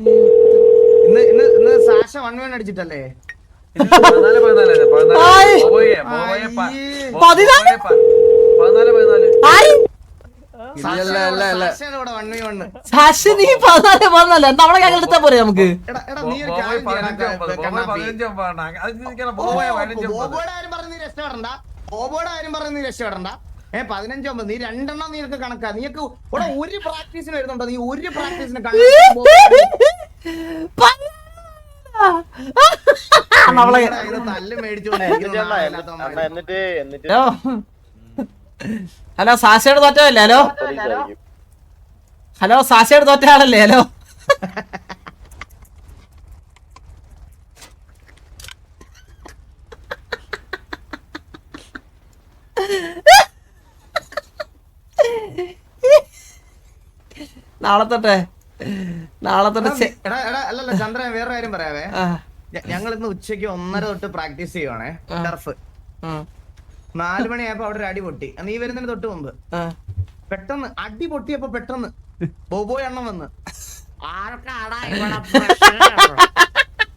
ഇന്ന് ഇന്ന് ഇന്ന് സാഷ വൺ വൺ അടിച്ചിട്ടല്ലേ? ആര് വൺ നീ പതിനാല് പതിനാല് നമ്മളെ ഞങ്ങൾ എടുത്താ പോരെ നമുക്ക്? ബോബോയുടെ കാര്യം പറഞ്ഞ് നീ രക്ഷപ്പെടണ്ട. ബോബോയുടെ കാര്യം പറഞ്ഞ് നീ രക്ഷപ്പെടണ്ട. ഏ പതിനഞ്ചൊമ്പത്. നീ രണ്ടെണ്ണം നിനക്ക് കണക്കാ. നീക്ക് ഇവിടെ ഒരു പ്രാക്ടീസിന് വരുന്നുണ്ടോ? നീ ഒരു പ്രാക്ടീസിന് ഹലോ. ഹലോ സാശയുടെ തോറ്റല്ലേ ഹലോ. ഹലോ സാശയുടെ തോറ്റ ആളല്ലേ? ഹലോ. നാളെ തൊട്ടെ. നാളെ തൊട്ട് ചെ- എടാ എടാ അല്ലല്ല ചന്ദ്രൻ വേറെ കാര്യം പറയാവേ. ഞങ്ങൾ ഇന്ന് ഉച്ചയ്ക്ക് ഒന്നര തൊട്ട് പ്രാക്ടീസ് ചെയ്യുവാണേ ടർഫ് നാലു മണിയായപ്പോ അവിടെ ഒരു അടി പൊട്ടി. നീ വരുന്നതിന് തൊട്ട് മുമ്പ്. പെട്ടെന്ന് അടി പൊട്ടിയപ്പോ പെട്ടെന്ന് ബോബോ എണ്ണം വന്ന്. ആർക്കാടാ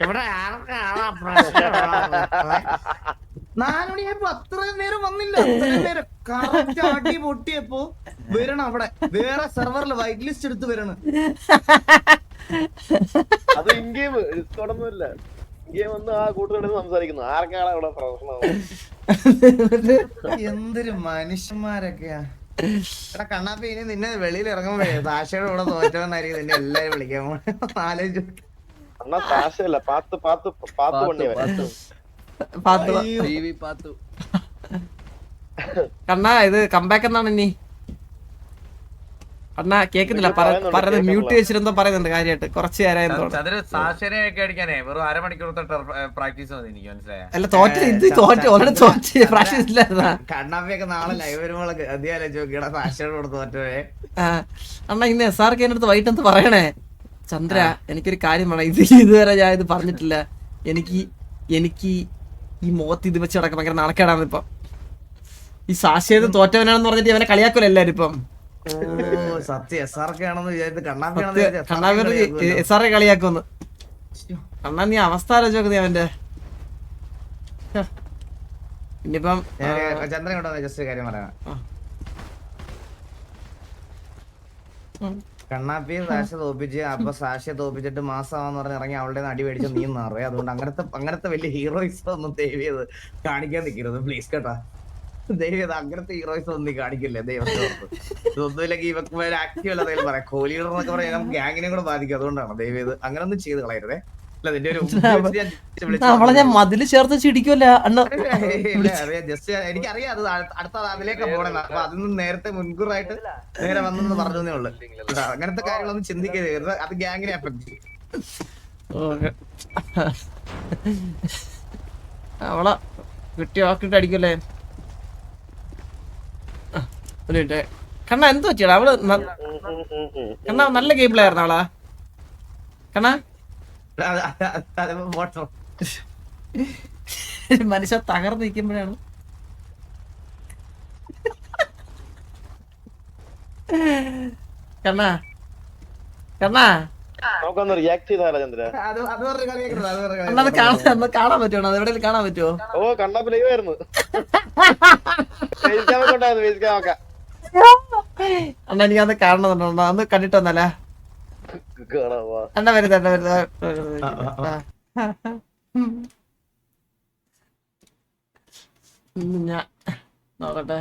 ഇവിടെ ആർക്കാടാ പ്രശ്നം? നാല് മണിയായപ്പോ അത്രയും നേരം വന്നില്ല. അത്രയും നേരം കറക്റ്റ് അടി പൊട്ടിയപ്പോ വരണം അവിടെ. വേറെ സെർവറിൽ വൈറ്റ് ലിസ്റ്റ് എടുത്ത് വരണം. അത് ഇൻഗെയിം ഡിസ്കോഡൊന്നുമില്ല ഇൻഗെയിം വന്ന് ആ കൂട്ടുകാരുടെ സംസാരിക്കുന്നു. ആർക്കാണ് അവിടെ പ്രശ്നം? എന്തൊരു മനുഷ്യന്മാരൊക്കെയാ. എടാ കണ്ണാപ്പി ഇനി നിന്നെ വെളിയിൽ ഇറങ്ങുമ്പോഴേ താശയുടെ കൂടെ തോറ്റവന്നായിരിക്കും നിന്നെ എല്ലാരും വിളിക്കാൻ ആലോചിച്ചു അണ്ണാ സാശയല്ല പാത്ത് പാത്ത് പാത്ത് പണിയവൻ കണ്ണാ ഇത് കമ്പാക്ക് എന്നാണ് ഇനി. അണ്ണാ കേക്കുന്നില്ല. പറയുന്നത് മ്യൂട്ട്. വെച്ചിരുന്നോ പറയുന്നുണ്ട് കാര്യമായിട്ട് കുറച്ച് അല്ല തോറ്റ ഇത് തോറ്റ ഓൾറെഡി തോറ്റ്. പ്രാക്ടീസ് ഇല്ലായിരുന്നാ? കണ്ണാപ്പിയൊക്കെ നാളെ ലൈവ് അണ്ണാ ഇന്ന് എസ് ആർ കെ അടുത്ത് വൈകിട്ട് എന്ത് പറയണേ? ചന്ദ്ര എനിക്കൊരു കാര്യം വേണം ഇത് ഇതുവരെ ഞാൻ ഇത് പറഞ്ഞിട്ടില്ല. എനിക്ക് എനിക്ക് ഈ മുഖത്ത് ഇത് വെച്ച് നടക്കാൻ ഭയങ്കര നാണക്കേടാണ് ഇപ്പൊ. ഈ സാക്ഷിയത് തോറ്റവനാണെന്ന് പറഞ്ഞിട്ട് അവനെ കളിയാക്കല്ലോ എല്ലാരും ഇപ്പം. സത്യം. എസ് ആർ ആണെന്ന് വിചാരിച്ച്. എസ് കളിയാക്കുമെന്ന്. നീ അവസ്ഥ ആലോചിക്കുന്നത് അവന്റെ. ഇനിയിപ്പം ചന്ദ്രൻ ജസ്റ്റ് കാര്യം പറയാം. കണ്ണാപ്പി സാക്ഷ്യ തോപ്പിച്ച് അപ്പൊ സാക്ഷ്യ തോപ്പിച്ചിട്ട് മാസമാന്ന് പറഞ്ഞ് ഇറങ്ങി അവളുടെ നടി മേടിച്ച് നീ മാറുക അതുകൊണ്ട് അങ്ങനത്തെ അങ്ങനത്തെ വലിയ ഹീറോയിസം ഒന്നും ദേവിയത് കാണിക്കാൻ നിൽക്കരുത്. പ്ലീസ് കേട്ടാ. ദേവിയത് അങ്ങനത്തെ ഹീറോയിസം ഒന്നും നീ കാണിക്കില്ലേ. ദൈവത്തോർത്ത് ഇതൊന്നുമില്ലെങ്കിൽ ഇവക്ക് ആക്റ്റീവ് അല്ല പറയാം. കോലിയുടെ നമുക്ക് ഗ്യാങ്ങിനെ കൂടെ ബാധിക്കും. അതുകൊണ്ടാണ് ദേവിയത് അങ്ങനെ ഒന്നും ചെയ്ത് കളയരുതേ. അവളെ ഞാൻ മതിൽ ചേർത്ത് ചിടിക്കുമല്ല എനിക്കറിയാം അത് അടുത്ത- അടുത്ത അതിലേക്ക് പോണേ അപ്പൊ അതിൽ നേരത്തെ മുൻകൂറായിട്ട് നേരെ വന്നെന്ന് പറഞ്ഞേ ഉള്ളു. അങ്ങനത്തെ കാര്യങ്ങളൊന്നും ചിന്തിക്കരുത്. അത് ഗ്യാങ്ങിനെ അഫക്ട് ചെയ്യും. ഓക്കെ. അവളെ കിട്ടി ആക്കിട്ട് അടിക്കല്ലേ കണ്ണ എന്ത് പറ്റിയടാ? അവൾ. കണ്ണ നല്ല ഗെയിം പ്ലേ ആയിരുന്നു അവളാ? കണ്ണ മനുഷ്യ തകർന്ന് നിൽക്കുമ്പോഴാണ്. കണ്ണാ. കണ്ണാ. നമുക്കൊന്ന് റിയാക്ട് ചെയ്താലോ ചന്ദ്ര? കാണാൻ കാണാൻ പറ്റുമോ? അത് എവിടെയെങ്കിലും കാണാൻ പറ്റുമോ? ഓ കണ്ണാപ്പ് ലൈവ് ആയിരുന്നു. അണ്ണ എനിക്ക് അത് കാണണമെന്നുണ്ടോ. അന്ന് കണ്ടിട്ട് വന്നല്ലേ കാണാവാ അണ്ണ വരുന്ന അണ്ണ വരുന്ന. ഞാൻ നോക്കട്ടെ.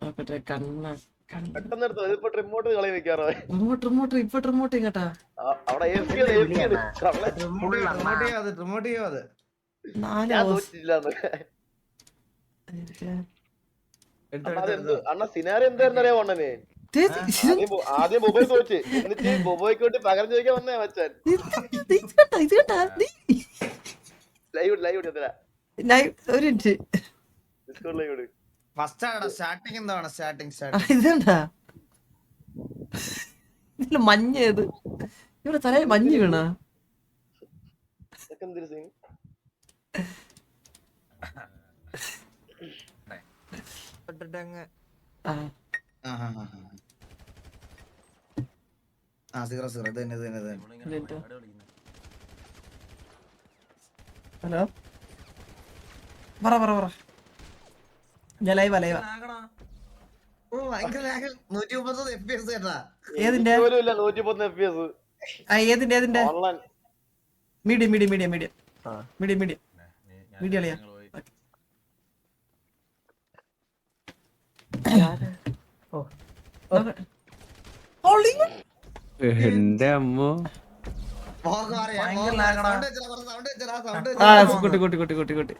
നോക്കട്ടെ കണ്ണ അണ്ണാ സിനാരി എന്തായിരുന്നു അറിയാമോ അണ്ണനെ? ആദ്യം ആദ്യം ബൊബോയ് തോറ്റ് എന്നിട്ട് ബൊബോയ്ക്ക് വേണ്ടി പകരം ചോദിക്കാൻ വന്നേ മച്ചാൻ. ലൈവ് ലൈവ് ഞാൻ ഒരു മിനിറ്റ്. ലൈവ് ഫസ്റ്റ് ആടാ സ്റ്റാർട്ടിംഗ് എന്താണ് സ്റ്റാർട്ടിങ് ആ, സ്റ്റാർട്ടിങ് ഇത് കണ്ടാ ഇതിൽ മഞ്ഞ ഏത്? ഇവിടെ തലയിൽ മഞ്ഞ് വീണ. ആ ആ ആ. ആ, ആ, ആ, ആ. ആ സീറോ സീറോ. ഇത് തന്നെ ഇത് തന്നെ ഇത് തന്നെ. ഹലോ? പറ പറ പറ. ഞാൻ ലൈവാ ലൈവാ. ഓ ഭയങ്കര lag. നൂറ്റി മുപ്പത്തൊന്ന് FPS കേട്ടാ ഏതിന്റെ പോലും ഇല്ല നൂറ്റി പത്ത് എഫ് പി എസ് ആ ഏതിന്റെ ഏതിന്റെ online. Medium medium medium medium. Medium medium. Medium അളിയാ എന്റെ ഓ. ഓ, പറയാ, sound വെച്ചെടാ, ആ കുട്ടി കുട്ടി കുട്ടി കുട്ടി കുട്ടി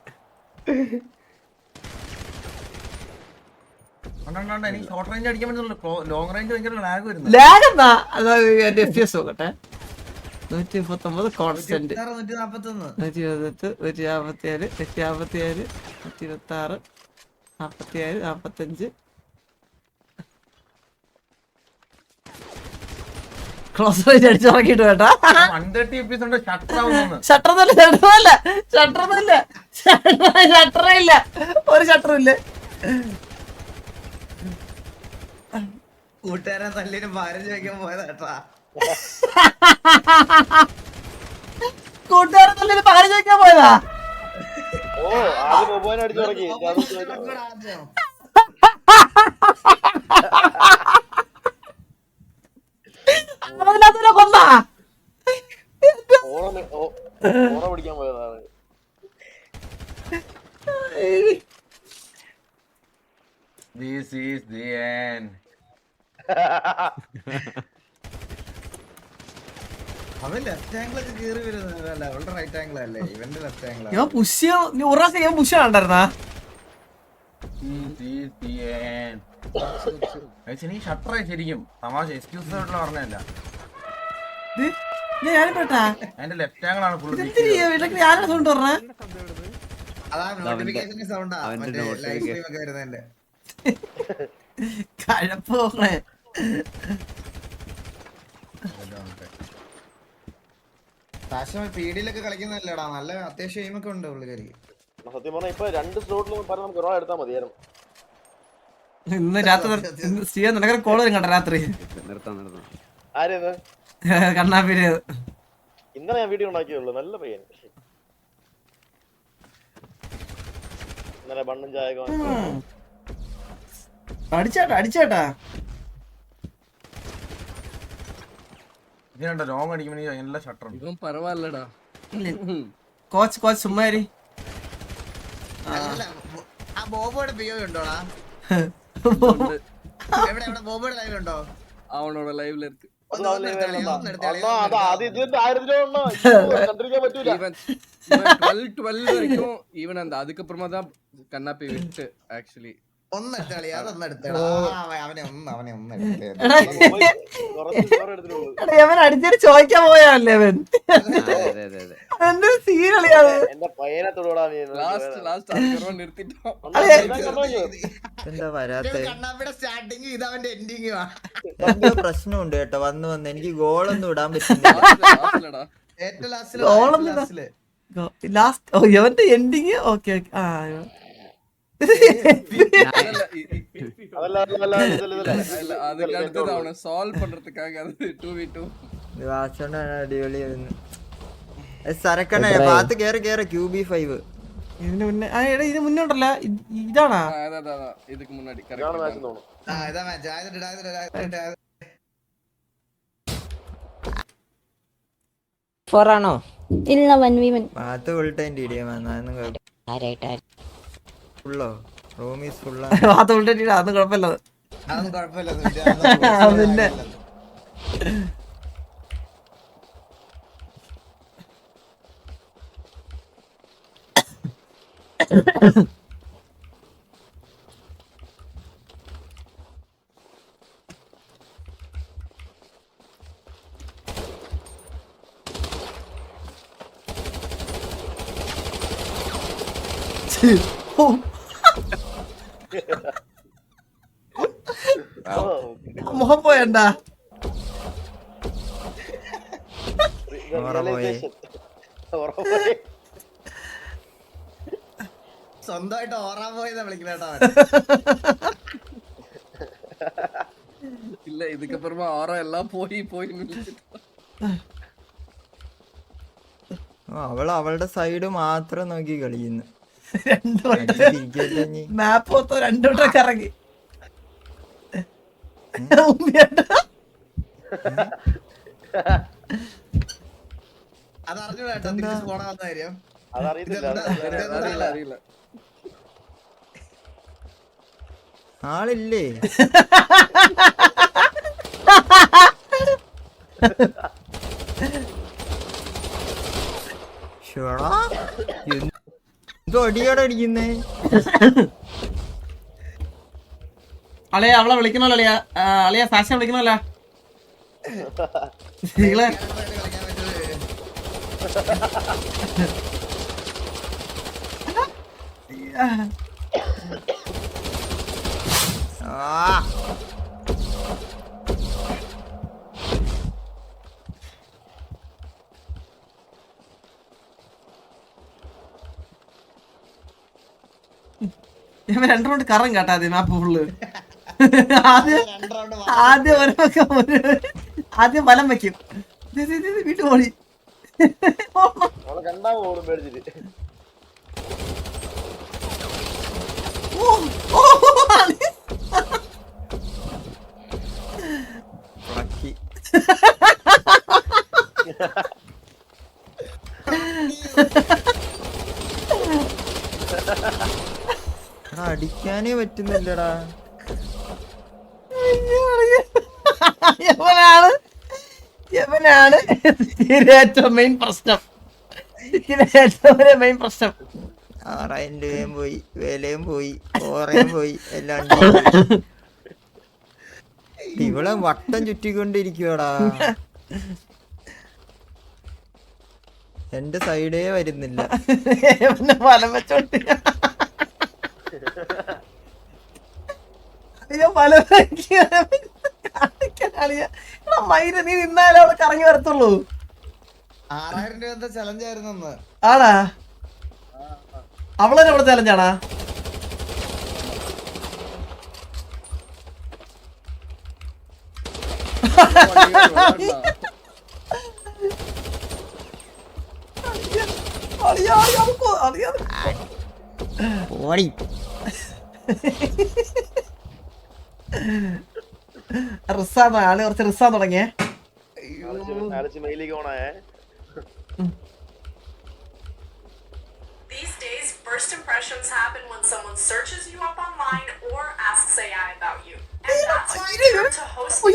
ഷോർട്ട് റേഞ്ച് അടിക്കാൻ പറ്റുന്നുള്ളൂ ലോങ് റേഞ്ച് ഭയങ്കര ലാഗ് വരുന്നു ലാഗ് എന്താ എന്റെ എഫ് എസ് നോക്കട്ടെ നൂറ്റി മുപ്പത്തി ഒമ്പത് കോൺസ്റ്റന്റ് നൂറ്റി നാപ്പത്തൊന്ന്. നൂറ്റി ഇരുപത്തി ആറ് നാപ്പത്തഞ്ച് ക്ലോസ് റേഞ്ച് അടിച്ചിറക്കിയിട്ട് കേട്ടാ. വൺ തേർട്ടി എപ്പീസ് ഉണ്ട് ഷട്ടർ ഷട്ടറൊന്നുമില്ല ഷട്ടറല്ല ഷട്ടറൊന്നുമില്ല ഷട്ടറേ ഇല്ല. ഒരു ഷട്ടറും ഇല്ല. കൂട്ടുകാരൻ തല്ലിന് ഭാരം ചോദിക്കാൻ പോയതാട്ടാ കൂട്ടുകാരെ തന്നെ പകരം ചോദിക്കാൻ പോയതാ? ഓ ആദ്യം മൊബൈൽ അടിച്ചു തുടങ്ങി ആദ്യം. കൊന്നാ ദിസ് ഈസ് ദി എൻ അവൻ ലെഫ്റ്റ് ആംഗിൾ ഒക്കെ കീറി അവളുടെ റൈറ്റ് ആംഗിൾ അല്ലേ ഇവന്റെ ലെഫ്റ്റ് ആംഗിൾ ഞാൻ പുഷ് ഒരു പ്രാവശ്യം ഞാൻ പുഷ് ഷട്ടർ ശരിക്കും തമാശ എക്സ്ക്യൂസ് ആയിട്ടുള്ള പറഞ്ഞല്ല പീഡിയിലൊക്കെ കളിക്കുന്നല്ലേടാ നല്ല അത്യാവശ്യം എയിമൊക്കെ ഉണ്ട് പുള്ളിക്കാരി സത്യം പറഞ്ഞാൽ ഇപ്പൊ രണ്ട് സ്ലോട്ടിലും പറഞ്ഞ നമുക്ക് ഒരാൾ എടുത്താൽ മതിയായിരുന്നു. ഇന്ന് രാത്രി നിനക്കൊരു കോൾ വരും കണ്ട രാത്രി? നിർത്താം നിർത്താം. ആരേത്? കണ്ണാപ്പിന് ഇന്നലെ ഞാൻ വീഡിയോ ഉണ്ടാക്കിയുള്ളൂ നല്ല പയ്യൻ. ഇന്നലെ ബണ്ണും ചായ അടിച്ചാട്ടാ അടിച്ചാട്ടാ. ഇതിനുണ്ടോ ലോങ് അടിക്കുമ്പോൾ എല്ലാ ഷട്ടറും. ഇപ്പം പറവാല്ലടാ കോച്ച് കോച്ച് സുമ്മാരി ആ. ബോബോയുടെ പിയോ ഉണ്ടോടാ? എവിടെ എവിടെ? ബോബോയുടെ ലൈവ് ഉണ്ടോ? അവനോട് ലൈവിൽ ഇരിക്കും. ഒന്ന് ഒന്ന് എടുത്ത് കളി, ഒന്ന് എടുത്ത് കളി, അണ്ണാ, ഒന്ന് അത് എടുത്ത് അത് കളി. ഇതിന്റെ ആയിരത്തിലോ എണ്ണ കണ്ടിരിക്കാൻ പറ്റൂല ஈவன் ஈவன் 12 12 வரைக்கும் ஈவன் அந்த அதுக்கப்புறமா தான் கண்ணாப்பி விட்டு ஆக்சுவலி ഒന്ന് എടുത്ത് കളി അതൊന്ന് എടുത്തടാ അവനെ ഒന്ന് അവനെ ഒന്ന് എടുത്തേ എടാ, കുറച്ച് ചോറ് എടുത്തിട്ടുള്ളൂ എടാ, ഇവൻ അടിച്ചിട്ട് ചോദിക്കാൻ പോയല്ലേ അവൻ അതെ അതെ അതെ അതെ എന്താ പ്രശ്നമുണ്ട് കേട്ടോ വന്ന് വന്ന്. എനിക്ക് ഗോളൊന്നും ഇടാൻ പറ്റില്ല ഗോളൊന്നും ലാസ്റ്റ് ഓ എൻഡിങ് ഓക്കെ ഓക്കെ. ആ അടിപൊളിയായിരുന്നു സരക്കണ പാത്ത് കേറി കേറി ക്യൂ ബി ഫൈവ് ഇതിന് മുന്നേ ആ എടാ ഇത് മുന്നേ ഉണ്ടല്ലോ ഇത്- ഇതാണാ ஆ, அதான் அதான், அதான் இதுக்கு முன்னாடி ഇതാണ് മാച്ച് கரெக்ட் തോന്നുന്നു ആ ഇതാ മാച്ച് ആയതിട്ട് ആയതിട്ട് ഫോറാണോ ഇല്ല one V one path full time T D M അതൊന്നും ആരായിട്ടാ ഫുള്ളോ റൂമീസ് ഫുള്ളാ ഭാഗത്ത് വിട്ടിട്ട് അതൊന്നും കുഴപ്പമില്ല അത്. അതൊന്നും കുഴപ്പമില്ല പിന്നെ. ഓ, മുഖം പോയണ്ടാ ഓറ പോയി. ഉറപ്പായി സ്വന്തമായിട്ട് ഓറാൻ പോയെന്ന് വിളിക്കണേട്ടോ ഇല്ല ഇതൊക്കെ പറയുമ്പോ ഓറ എല്ലാം പോയി പോയി അവൾ അവളുടെ സൈഡ് മാത്രം നോക്കി കളിക്കുന്നു. മാപ്പ് മൊത്തം രണ്ടോട്ടം കറങ്ങി. അതറിഞ്ഞു കേട്ടോ തിരിച്ചു പോണെന്ന കാര്യം. അതറിയില്ല അറിയില്ല ആളില്ലേ? ഷോടാ എന്തോ അടിയാടെ അടിക്കുന്നേ അളിയ അവളെ വിളിക്കണല്ലോ അളിയ. അളിയ സാശ വിളിക്കണല്ലോ നിങ്ങളെ? കളിക്കാൻ ഇവൻ രണ്ടു റൗണ്ട് കറം കേട്ടാ ആദ്യം മാപ്പ് ഫുള്ള് ആദ്യം ആദ്യം വലം ഒരു- ആദ്യം വലം വെക്കും. ഓടും. പേടിച്ചിട്ട്. ഓ, ഓ, അളിയ. ഉളക്കി. എടാ അടിക്കാനേ പറ്റുന്നില്ലടാ. യവനാണ് യവനാണ് ഏറ്റവും മെയിൻ പ്രശ്നം. ഏറ്റവും മെയിൻ പ്രശ്നം. ആറായിരം രൂപയും പോയി വിലയും പോയി ഓറയും പോയി എല്ലാം. ഇവളെ വട്ടം ചുറ്റിക്കൊണ്ടിരിക്കുവാടാ. എന്റെ സൈഡേ വരുന്നില്ല. വലം വെച്ചോണ്ട്? അയ്യോ പല മൈര നീ നിന്നാലേ അവിടെ കറങ്ങി വരത്തുള്ളൂ. ആറായിരം രൂപ ചലഞ്ച് ആയിരുന്നു ആടാ. അവളെ അവിടെ ചലഞ്ചാണാ ഓടി. റിസാന്ന് ആൾ കുറച്ച് Rizan തുടങ്ങിയേ These days, first impressions happen when someone searches you up online or asks AI about you. And that's why I'm here to host Oh,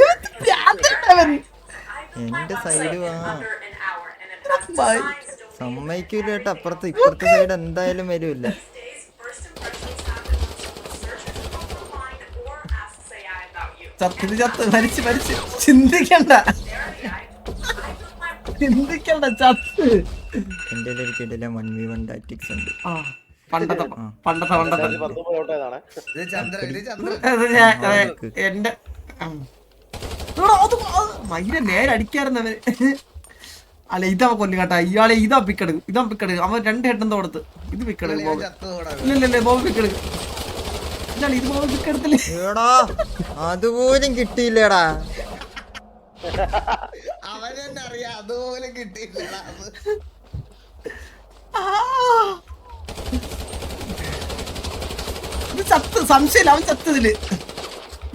built my എന്റെ website in വാ. under an hour, and it has designs, domains, സമ്മതിക്കൂല കേട്ടോ. അപ്പുറത്ത് ഇപ്പുറത്തെ side എന്തായാലും വരൂല്ല you. ചത്ത് മരിച്ച് മരിച്ച്. ചിന്തിക്കണ്ട. ചിന്തിക്കണ്ട ചത്ത്. എന്റെ കിടില വൺ വി വൺ ടാറ്റിക്സ് ഉണ്ട്. ആ പണ്ടത്തെ പണ്ടത്തെ പണ്ടത്തെ. എന്റെ ഉം. എടാ, അത് അവർ നേരെ അല്ല ഇതാ കൊല്ലും കേട്ടാ ഇയാളെ ഇതാ പിക്കെടുക്കും ഇതാ പിക്കെടുക്കും അവൻ രണ്ട് ഹെഡ് എന്തോ കൊടുത്ത് ഇത് പിക്കെടുക്കും ഇല്ലല്ലേ ഇല്ല ഇല്ല ഇല്ല ബോബ് പിക്കെടുക്കും ഇല്ല ഇത് ബോബ് പിക്കെടുത്തില്ലേ എടാ അതുപോലും കിട്ടിയില്ലടാ. അവനെന്നെ തന്നെ അറിയാം അതുപോലും കിട്ടിയില്ലടാ. ഇത് ചത്ത് സംശയമില്ല അവൻ ചത്തതിൽ. ഇപ്പൊ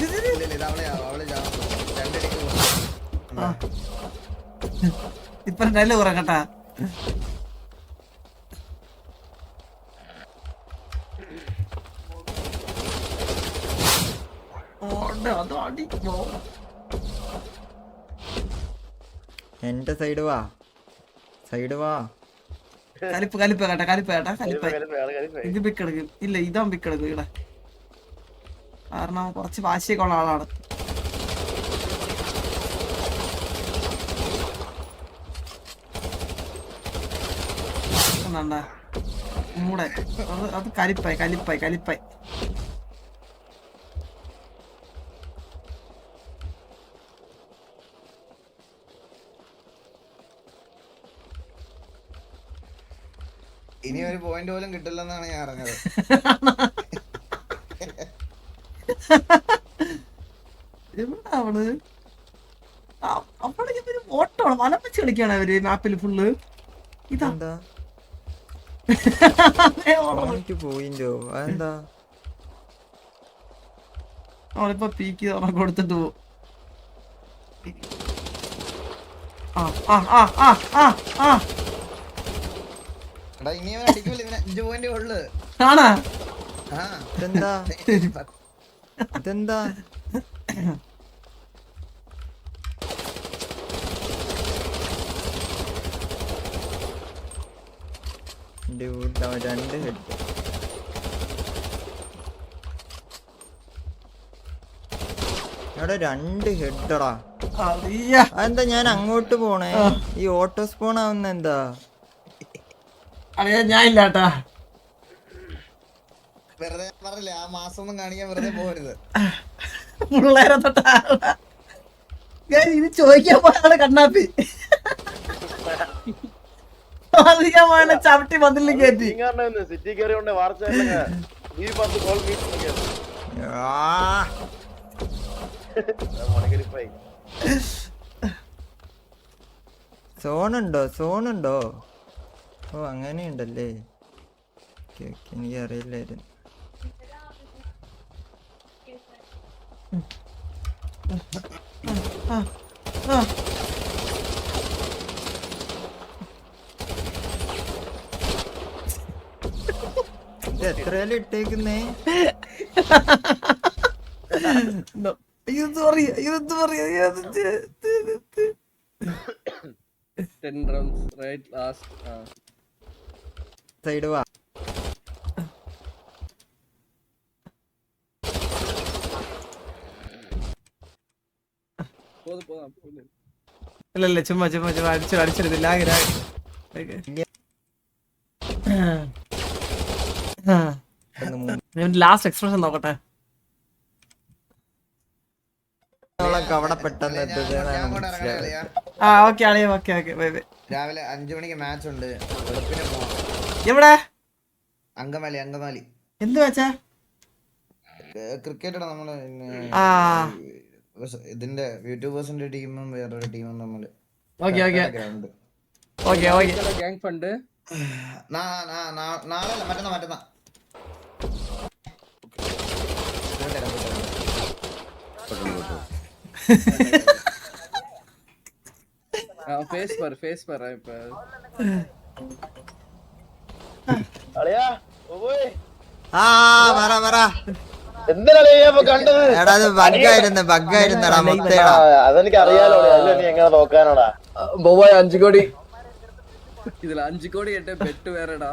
നല്ല ഇത്. ഇല്ല, ഇല്ല, ഇത് അവളെയാ, അവൾ ചാവും. രണ്ടടിക്ക് പോകും. ആ. ഇപ്പൊ നല്ല കുറ ഓടെ, അത് അടിക്കോ എന്റെ സൈഡ് വാ. സൈഡ് വാ. കലിപ്പ് കലിപ്പ് കേട്ടാ കലിപ്പ് കേട്ടാ കലിപ്പ്. ഇത് പിക്കെടുക്കും ഇല്ല ഇതാ പിക്കെടുക്കും ഇവിടെ. കാരണം കുറച്ച് വാശിയൊക്കെ ഉള്ള ആളാണ്. എന്താ മൂടെ. അത് അത് കലിപ്പായി കലിപ്പായി കലിപ്പായി. ഒരു പോയിന്റ് പോലും കിട്ടില്ലെന്നാണ് ഞാൻ അറിഞ്ഞത്. എവിടെ അത് ആ, അവിടെ ഇവർ ഓട്ടമാണ് വലം വെച്ച് കളിക്കാണ് അവർ മാപ്പിൽ ഫുള്ള് ഇതാ. പോയിന്റോ പീക്ക് കൊടുത്തിട്ട് പോകും ആ ആ ആ ആ ആ ആ എടാ ഇനി അവൻ അടിക്കൂല ഇവന് അഞ്ചു പോയിന്റ് ഉള്ളു ആണാ? ഇതെന്താ? ഇതെന്താ? രണ്ട് ഹെഡ് എടാ രണ്ട് ഹെഡടാ എന്താ അതെന്താ ഞാൻ അങ്ങോട്ട് പോണേ? ഈ ഓട്ടോ സ്പോൺ ആവുന്ന എന്താ അറിയാ ഞാൻ ഇല്ലാട്ടാ. വെറുതെ പറഞ്ഞില്ല ആ മാസം ഒന്നും കാണിക്കാൻ വെറുതെ പോകരുത്. പിള്ളേരെ തൊട്ടാ ഞാൻ ഇത് ചോദിക്കാൻ പോയാണ് കണ്ണാപ്പി. മോനെ ചവിട്ടി മതിലിൽ കയറ്റി. സിറ്റി കയറി കൊണ്ട് വാർച്ച ഈ പത്ത് കോൾ സോണുണ്ടോ? സോണുണ്ടോ? ഓ അങ്ങനെയുണ്ടല്ലേ? ഓക്കെ ഓക്കെ എനിക്ക് അറിയില്ലായിരുന്നു എത്രയാലും ഇട്ടേക്കുന്നേ? No. ഇത് ടെൻ റൈറ്റ് ലാസ്റ്റ് സൈഡ് വാ ഇല്ല ഇല്ല ചുമ്മാ ചുമ്മാ ചുമ്മാ അടിച്ചു അടിച്ചെടുത്ത് ലാഗ് ലാഗ്. ലാസ്റ്റ് എക്സ്പ്രഷൻ നോക്കട്ടെ. അവിടെ പെട്ടെന്ന് ആ ഓക്കെ ആളിയാ ഓക്കെ ഓക്കെ ബൈ ബൈ. രാവിലെ അഞ്ചു മണിക്ക് മാച്ച് ഉണ്ട്. വെളുപ്പിനെ എവിടെ? അങ്കമാലി അങ്കമാലി. എന്ത് വെച്ചാ? ക്രിക്കറ്റ് നമ്മൾ ഇതിന്റെ യൂട്യൂബേഴ്സിന്റെ ടീമും വേറൊരു ടീമും തമ്മിൽ okay okay. Okay okay. Gang fund? നാളെ മറ്റന്നാ മറ്റന്നാ. ഫേസ് പറ ഫേസ് പറ ഇപ്പൊ. ആ പറ പറ. എടാ അത് ബഗ്ഗായിരുന്നു ബഗ്ഗായിരുന്നടാ മൊത്തേടാ അതെനിക്ക് അറിയാലോ നീ എങ്ങനെ നോക്കാനോടാ? ബോബോയ് അഞ്ചു കോടി. ഇതിൽ അഞ്ചു കോടി എന്റെ ബെറ്റ് വേറെടാ.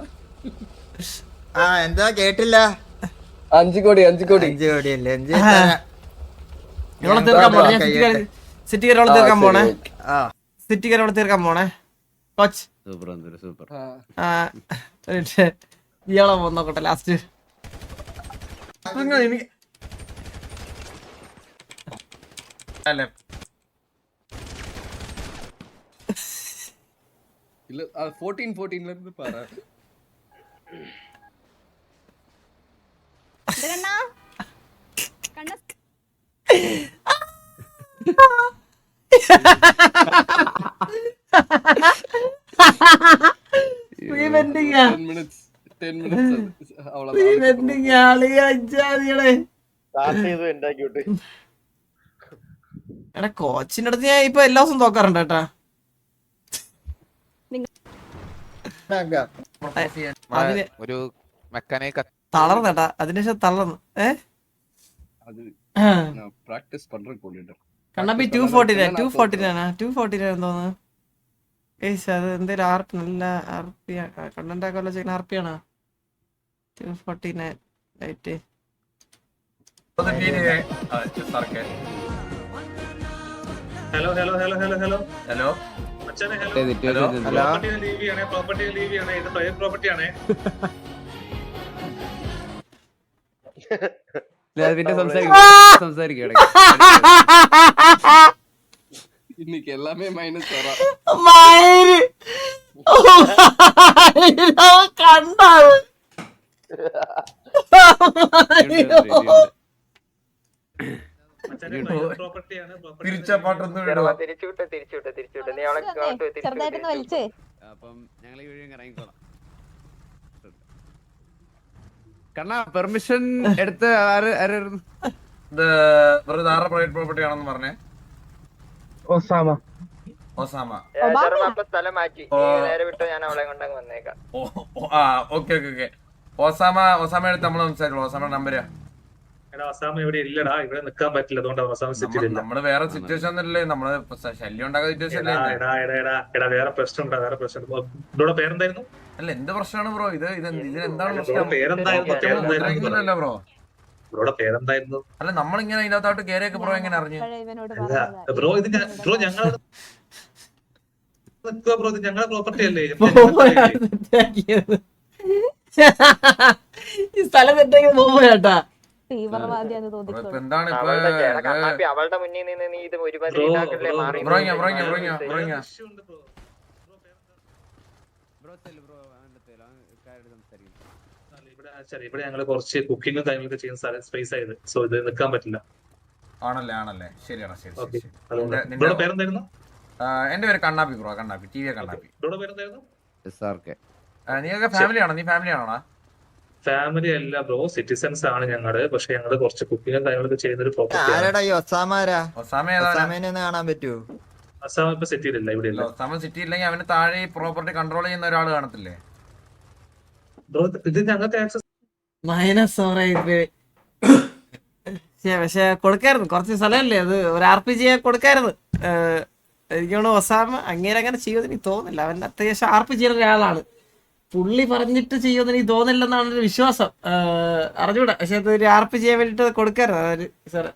ആ എന്താ കേട്ടില്ല? അഞ്ചു കോടി അഞ്ചു കോടി. അഞ്ചു കോടി അല്ലേ? അഞ്ചു ഇവിടെ തീർക്കാൻ പോണേ സിറ്റി കരോട് തീർക്കാൻ പോണേ? സിറ്റി കരോട് തീർക്കാൻ പോണേ? കൊച്ച്. Super super. ആ. ഒരു മിനിറ്റ്. ഇയാളെ പോ നോക്കട്ടെ ലാസ്റ്റ് അങ്ങനെ എനിക്ക് അല്ലേ இல்ல அது 14 14ல இருந்து பாரு കണ്ണാ കണ്ണ എടാ കോച്ചിന്റെ അടുത്ത് ഞാൻ ഇപ്പൊ എല്ലാ ദിവസവും തോക്കാറുണ്ട് തളർന്നേട്ടാ അതിനുശേഷം തളർന്നു ഏഹ് കണ്ണപ്പി two forty two forty two forty തോന്നുന്നു അത് എന്തേലും പി നല്ല ആർ പി കണ്ടന്റ് ചെയ്യുന്ന ആർ പി ആണോ? ടു ഫോർട്ടി നയൻ സാർക്ക്. Hello hello hello hello hello hello property property ലീവിയാണ് ഇത് പ്രൈവറ്റ് പ്രോപ്പർട്ടി ആണ്. പിന്നെ സംസാരിക്കും. இன்னைக்கு எல்லாமே மைனஸ் வரா മയില് കണ്ടാവ് മച്ചാനെ പ്രൈവറ്റ് പ്രോപ്പർട്ടിയാണ് തിരിച്ച പാട്ടൊന്നും ചെറുതാ, ഇടുക തിരിച്ചുവിട്ടെ തിരിച്ചുവിട്ടെ തിരിച്ചുവിട്ടെ നീ അവളെ അങ്ങോട്ട് പോയി തിരിച്ചുവിട്ടെ, ചെറുതായിട്ടൊന്ന് വലിച്ചേ അപ്പം ഞങ്ങൾ ഈ വഴി അങ്ങ് ഇറങ്ങിക്കോളാം കണ്ണാ പെർമിഷൻ എടുത്ത് ആര് ആരായിരുന്നു ഇത് വെറുതെ ആരുടെ പ്രൈവറ്റ് പ്രോപ്പർട്ടി ആണെന്ന് പറഞ്ഞേ ഒസാമ. ഒസാമ. ഏ, ചെറുതാ, അപ്പൊ സ്ഥലം മാറ്റി. നേരെ വിട്ടോ ഞാൻ അവളെ കൊണ്ടങ്ങ് വന്നേക്കാം. ആ okay okay okay. Osama Osama എടുത്ത് നമ്മൾ സംസാരിക്കും ഒസാമ നമ്പർ എടാ അസാം ഇവിടെ ഇല്ലടാ. ഇവിടെ നിക്കാൻ പറ്റില്ല. അതുകൊണ്ട് അസാം സിറ്റിയിലില്ല നമ്മൾ വേറെ സിറ്റുവേഷൻ ഒന്നുമില്ലേ നമ്മൾ ശല്യം ഉണ്ടാക്കുന്ന സിറ്റുവേഷൻ വേറെ പ്രശ്നമുണ്ടാ വേറെ പ്രശ്നം പേരെന്തായിരുന്നു? അല്ല എന്ത് പ്രശ്നമാണ് ബ്രോ? ഇത് ഇത് ഇതിന് എന്താണ് പ്രശ്നം? ബ്രോ. ഇവിടെ പേരെന്തായിരുന്നു? അല്ല നമ്മളിങ്ങനെ ഇതിനകത്തോട്ട് കേറിയൊക്കെ ബ്രോ എങ്ങനെ അറിഞ്ഞു? അല്ല ബ്രോ ഇത് ബ്രോ ഞങ്ങൾ ബ്രോ ഇത് ഞങ്ങളുടെ പ്രോപ്പർട്ടി അല്ലേ? ഈ സ്ഥലം സെറ്റാക്കിയത് ബോബോയാട്ടാ തീവ്രവാദിയാന്ന് ഇപ്പൊ അവളുടെ മുന്നിൽ നിന്ന് നീ ഇത് ബ്രോ, ഇതാക്കല്ലേ ബ്രോ, മാറി bro, bro, bro, bro. Bro. Bro. Bro പേരെന്താ? ബ്രോ ചെല്ലു ബ്രോ അവന്റെ തേല കാര്യമായിട്ട് സംസാരിക്കും അല്ല, ഇവിടെ ശരി ഇവിടെ ഞങ്ങൾ കുറച്ച് കുക്കിങ്ങും കാര്യങ്ങളൊക്കെ ചെയ്യുന്ന സ്ഥലം സ്പേസ് ആയത്. സോ ഇത് നിൽക്കാൻ പറ്റില്ല. ആണല്ലേ ആണല്ലേ. ശരിയാണ് ശരി നിങ്ങളുടെ പേരെന്തായിരുന്നു? എന്റെ പേര് കണ്ണാപ്പി ബ്രോ കണ്ണാപ്പി ടി വി കണ്ണാപ്പി. നിങ്ങൾക്ക് ഫാമിലി ആണോ? നീ ഫാമിലി ആണോ ഫാമിലി അല്ല ബ്രോ സിറ്റിസൺസ് ആണ് ഞങ്ങൾ. പക്ഷെ ഞങ്ങൾ കുറച്ച് കുക്കിങ്ങും കാര്യങ്ങളൊക്കെ ചെയ്യുന്ന ഒരു പ്രോപ്പർട്ടി കാണാൻ പറ്റുമോ അസാം ഇപ്പൊ സിറ്റിയിലില്ല ഇവിടെ ഇല്ല. അസാം സിറ്റി ഇല്ലെങ്കിൽ അവന് താഴെ പ്രോപ്പർട്ടി കൺട്രോൾ ചെയ്യുന്ന ഒരാൾ കാണത്തില്ലേ? ബ്രോ ഇത് ഞങ്ങൾക്ക് ആക്സസ് മൈനസ് പക്ഷേ കൊടുക്കായിരുന്നു. കുറച്ച് സ്ഥലമല്ലേ അത്? ഒരു ആർ പി ജിയെ കൊടുക്കായിരുന്നു. എനിക്കാണ് ഒസാമ അങ്ങനെ അങ്ങനെ ചെയ്യുമെന്ന് എനിക്ക് തോന്നുന്നില്ല. അവൻ അത്യാവശ്യം ആർ പി ജി ഒരാളാണ്. പുള്ളി പറഞ്ഞിട്ട് ചെയ്യുമെന്ന് എനിക്ക് തോന്നില്ലെന്നാണ് ഒരു വിശ്വാസം. അറിഞ്ഞൂടാ. പക്ഷെ അത് ഒരു ആർ പി ജി വേണ്ടിട്ട് കൊടുക്കായിരുന്നു. അതൊരു സാറ്